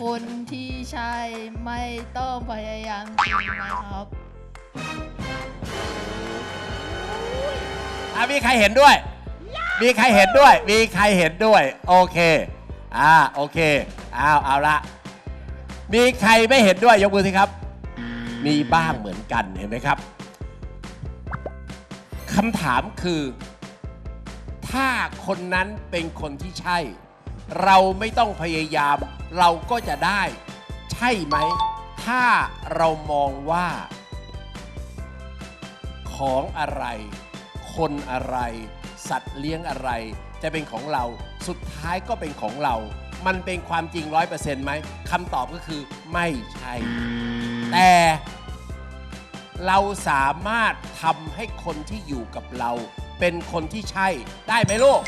คนที่ใช่ไม่ต้องพยายามจริงนะครับอะมีใครเห็นด้วย มีใครเห็นด้วย มีใครเห็นด้วย โอเคอ่าโอเคเอาวเอาละมีใครไม่เห็นด้วยยกมือสิครับ มีบ้างเหมือนกันเห็นไหมครับคำถามคือ ถ้าคนนั้นเป็นคนที่ใช่ เราไม่ต้องพยายาม เราก็จะได้ ใช่ไหม ถ้าเรามองว่า ของอะไร คนอะไร สัตว์เลี้ยงอะไร จะเป็นของเราสุดท้ายก็เป็นของเรา มันเป็นความจริงร้อยเปอร์เซ็นต์ไหมคำตอบก็คือไม่ใช่ แต่เราสามารถทำให้คนที่อยู่กับเรา เป็นคนที่ใช่ได้ไหมลูก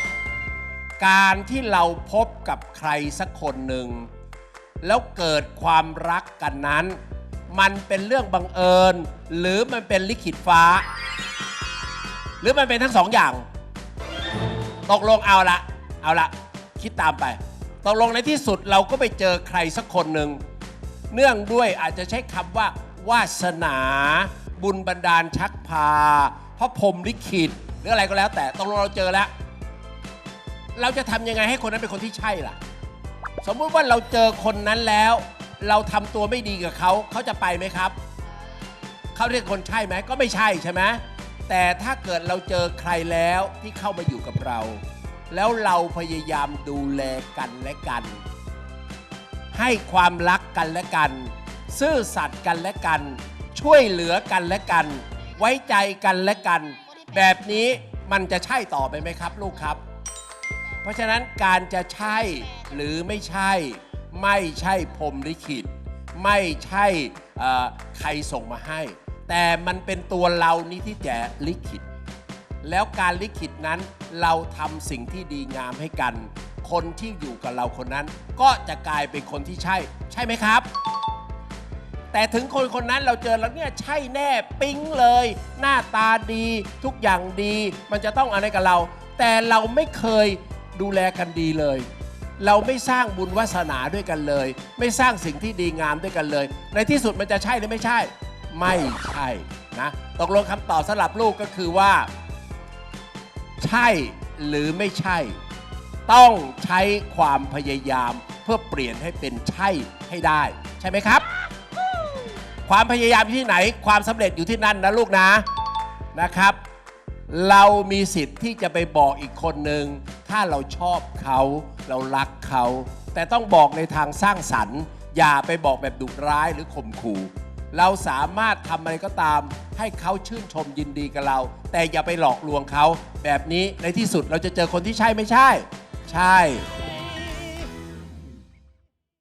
การที่เราพบกับใครสักคนหนึ่ง แล้วเกิดความรักกันนั้น มันเป็นเรื่องบังเอิญ หรือมันเป็นลิขิตฟ้า หรือมันเป็นทั้งสองอย่าง ตกลงเอาละเอาละคิดตามไป ตกลงในที่สุดเราก็ไปเจอใครสักคนหนึ่ง เนื่องด้วยอาจจะใช้คำว่า วาสนา บุญบันดาลชักพาพระพรมลิขิตหรืออะไรก็แล้วแต่ตกลงเราเจอแล้ว เราจะทำยังไงให้คนนั้นเป็นคนที่ใช่ล่ะ สมมุติว่าเราเจอคนนั้นแล้ว เราทำตัวไม่ดีกับเขาเขาจะไปไหมครับ เขาเรียกคนใช่ไหมก็ไม่ใช่ใช่ไหมแต่ถ้าเกิดเราเจอใครแล้วที่เข้ามาอยู่กับเรา แล้วเราพยายามดูแลกันและกัน ให้ความรักกันและกัน ซื่อสัตย์กันและกัน ช่วยเหลือกันและกัน ไว้ใจกันและกัน แบบนี้มันจะใช่ต่อไปไหมครับ ลูกครับ เพราะฉะนั้นการจะใช่หรือไม่ใช่ ไม่ใช่พรมลิขิต ไม่ใช่ใครส่งมาให้ แต่มันเป็นตัวเรานี้ที่จลิขิต แล้วการลิขิตนั้นเราทำสิ่งที่ดีงามให้กัน คนที่อยู่กับเราคนนั้น ก็จะกลายเป็นคนที่ใช่ ใช่ไหมครับ แต่ถึงคนคนนั้นเราเจอแล้วเนี่ยใช่แน่ปิ๊งเลย หน้าตาดีทุกอย่างดี มันจะต้องอะไรกับเรา แต่เราไม่เคย ดูแลกันดีเลย เราไม่สร้างบุญวาสนาด้วยกันเลย ไม่สร้างสิ่งที่ดีงามด้วยกันเลย ในที่สุดมันจะใช่หรือไม่ใช่ ไม่ใช่นะตกลงคำตอบสำหรับลูกก็คือว่า ใช่หรือไม่ใช่ ต้องใช้ความพยายามเพื่อเปลี่ยนให้เป็นใช่ให้ได้ ใช่ไหมครับ ความพยายามอยู่ที่ไหน ความสำเร็จอยู่ที่นั่นนะลูกนะนะครับ เรามีสิทธิ์ที่จะไปบอกอีกคนหนึ่งถ้าเราชอบเขาเรารักเขา แต่ต้องบอกในทางสร้างสรรค์ อย่าไปบอกแบบดุร้ายหรือข่มขู่เราสามารถทำอะไรก็ตาม ให้เขาชื่นชมยินดีกับเรา แต่อย่าไปหลอกลวงเขา แบบนี้ในที่สุดเราจะเจอคนที่ใช่ไม่ใช่ ใช่